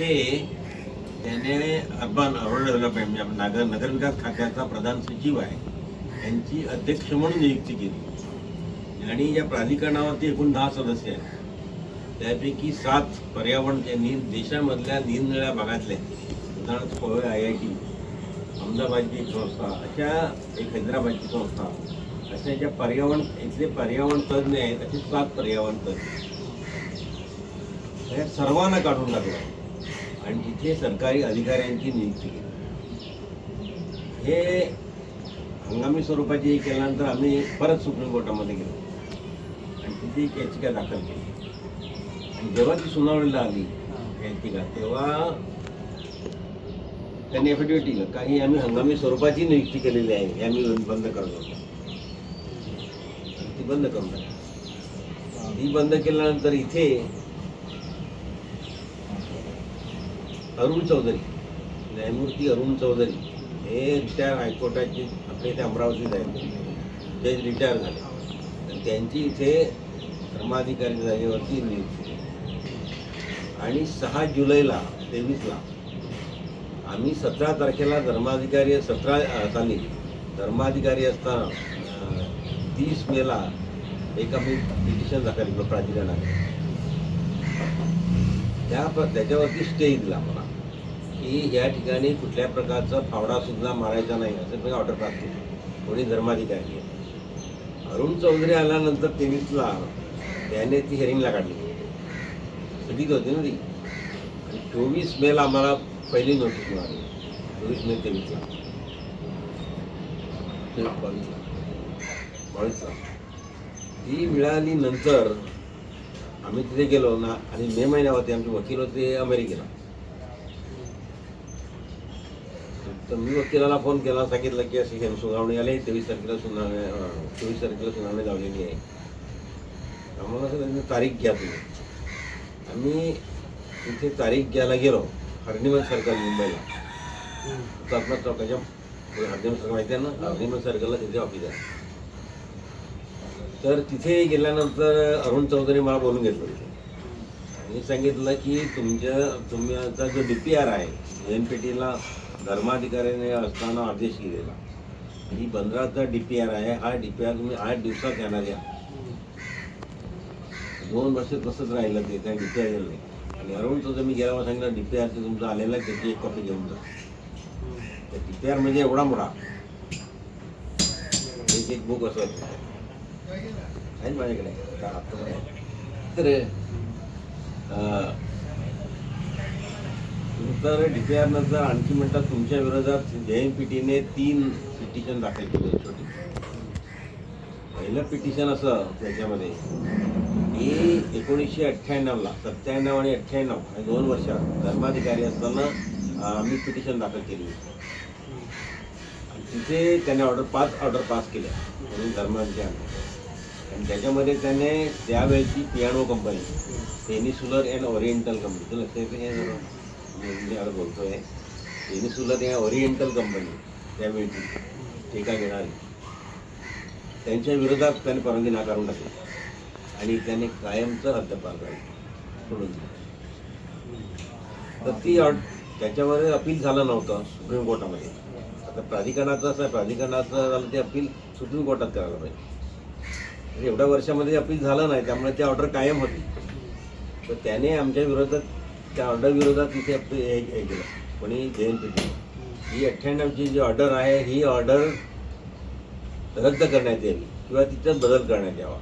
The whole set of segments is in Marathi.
ते त्याने अर्बन अर्बन डेव्हलपमेंट म्हणजे आपण नगर नगरविकास खात्याचा प्रधान सचिव आहे. यांची अध्यक्ष म्हणून नियुक्ती केली. आणि या प्राधिकरणावरती एकूण दहा सदस्य आहेत. त्यापैकी सात पर्यावरण त्यांनी देशामधल्या निरनिळ्या भागातल्या उदाहरणार्थ पवई आय आय टी अहमदाबादची एक संस्था अशा एक हैदराबादची संस्था अशा ज्या पर्यावरण इथले पर्यावरण तज्ज्ञ आहेत असे सात पर्यावरण तज्ज्ञ या सर्वांना काढून टाकलं. आणि तिथे सरकारी अधिकाऱ्यांची नियुक्ती केली. हे हंगामी स्वरूपाची हे केल्यानंतर आम्ही परत सुप्रीम कोर्टामध्ये गेलो. आणि तिथे एक याचिका दाखल केली. आणि जेव्हा ती सुनावणीला आली याचिका तेव्हा त्यांनी एफिडेव्हिट दिलं. काही आम्ही हंगामी स्वरूपाची नियुक्ती केलेली आहे हे आम्ही बंद करत होतो. ती बंद करून टाकली. ती बंद केल्यानंतर इथे अरुण चौधरी न्यायमूर्ती अरुण चौधरी हे रिटायर हायकोर्टाचे आपले इथे अमरावतीत आहेत. ते रिटायर झाले. आणि त्यांची इथे धर्माधिकारी जागेवरती नियुक्ती आणि सहा जुलैला तेवीसला आम्ही सतरा तारखेला धर्माधिकारी सतरा साली धर्माधिकारी असताना तीस मेला एक आम्ही पिटिशन दाखल केलं प्राधिकरणाने. त्या त्याच्यावरती स्टे दिला मला. की या ठिकाणी कुठल्या प्रकारचा फावडा सुद्धा मारायचा नाही असं मी ऑर्डर प्राप्त केली कोणी धर्माधिकारी आहे अरुण चौधरी आल्यानंतर तेवीसला त्याने ती हिअरिंगला काढली. सुटीत होती ना ती. आणि चोवीस मेला आम्हाला पहिली नोटीस मिळाली. चोवीस मे तेवीसला. बावीसला. बावीसला. ती मिळाली नंतर आम्ही तिथे गेलो ना आणि मे महिन्यावरती आमचे वकील होते अमेरिकेला. तर मी वकिलाला फोन केला सांगितलं की अशी हे सुनावणी आली तेवीस तारखेला सुनावणी चोवीस तारखेला सुनावणी लावलेली आहे. आम्हाला असं त्यांनी तारीख घ्या तुम्ही. आम्ही तिथे तारीख घ्यायला गेलो हर्निमन सर्कल मुंबईला. चापना चौकाच्या हर्निमन सर्कल माहिती आहे ना? हर्निमन सर्कलला तिथे ऑफिस आहे. तर तिथे गेल्यानंतर अरुण चौधरी मला बोलून घेतलं तिथे. आणि सांगितलं की तुमच्या आता जो डी पी आर आहे एन पी टीला धर्माधिकाऱ्याने असताना आदेश केलेला ही बंदराचा डी पी आर आहे हा डी पी आर तुम्ही आठ दिवसात येणार या. दोन वर्ष तसंच राहिलं ते काही डी पी आर नाही. आणि अरुण चौधरी मी गेल्यावर सांगितलं डी पी आरचं तुमचं आलेलं आहे त्याची एक कॉपी घेऊन जा. तर डी पी आर म्हणजे एवढा मोठा. एक एक बुक असं आहे. माझ्याकडे? आता तर तर डी पी आरनं नंतर आणखी म्हणतात तुमच्या विरोधात जे एम पी टीने तीन पिटिशन दाखल केले छोटी. पहिलं पिटिशन असं त्याच्यामध्ये की एकोणीसशे अठ्ठ्याण्णवला सत्त्याण्णव आणि अठ्ठ्याण्णव हे दोन वर्षात धर्माधिकारी असताना आम्ही पिटिशन दाखल केली होती. आणि तिथे त्याने ऑर्डर पाच ऑर्डर पास केल्या म्हणून धर्माच्या आणि त्याच्यामध्ये त्याने त्यावेळची piano company peninsular and oriental company तुला हे येते हे जरा? मी इंडियावर बोलतोय पेनिसुलर ओरिएंटल कंपनी त्यावेळची ठेका घेणारी. त्यांच्या विरोधात त्याने परवानगी नाकारून टाकली. आणि त्याने कायमचं हद्दपार काढलं सोडून दिलं तर ती अट त्याच्यावर अपील झालं नव्हतं सुप्रीम कोर्टामध्ये. आता प्राधिकरणाचं असं आहे प्राधिकरणाचं झालं ते अपील सुप्रीम कोर्टात करायला पाहिजे. म्हणजे एवढ्या वर्षामध्ये अपील झालं नाही त्यामुळे ती ऑर्डर कायम होती. तर त्याने आमच्या विरोधात त्या ऑर्डर विरोधात तिथे हे हे केलं. कोणी जे ही अठ्ठ्याण्णवची जी ऑर्डर आहे ही ऑर्डर रद्द करण्यात यावी किंवा तिथं बदल करण्यात यावा.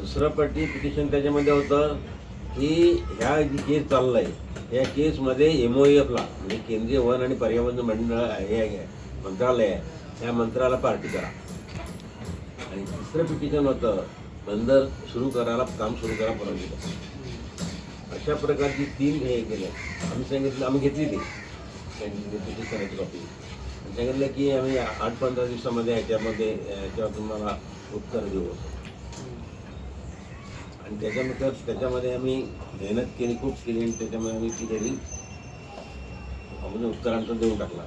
दुसरं पट्टी पिटिशन त्याच्यामध्ये होतं की ह्या जी केस चाललं आहे या केसमध्ये एम ओ एफला म्हणजे केंद्रीय वन आणि पर्यावरण मंडळ हे मंत्रालय आहे त्या मंत्राला पार्टी करा. आणि तिसरं पिटिशन होतं बंदर सुरू करायला काम सुरू करा परवानगी द्या. अशा प्रकारची तीन हे केलं. आम्ही सांगितलं आम्ही घेतली ती. पिटिशनाची कॉपी सांगितलं की आम्ही आठ पंधरा दिवसामध्ये ह्याच्यामध्ये ह्याच्यावर तुम्हाला उत्तर देऊ. आणि त्याच्यानंतर त्याच्यामध्ये आम्ही मेहनत केली खूप केली आणि त्याच्यामध्ये आम्ही ती घरी आम्ही उत्तरांतर देऊन टाकला.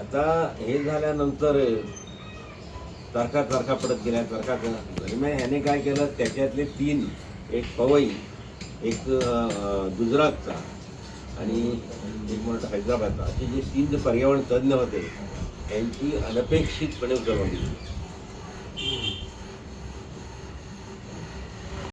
आता हे झाल्यानंतर तारखा तारखा पडत गेल्या. तारखा दरम्यान म्हणजे ह्याने काय केलं त्याच्यातले तीन एक पवई एक गुजरातचा आणि एक म्हणत हैदराबादचा. असे जे तीन जे पर्यावरण तज्ज्ञ होते. त्यांची अनपेक्षितपणे उतरवली.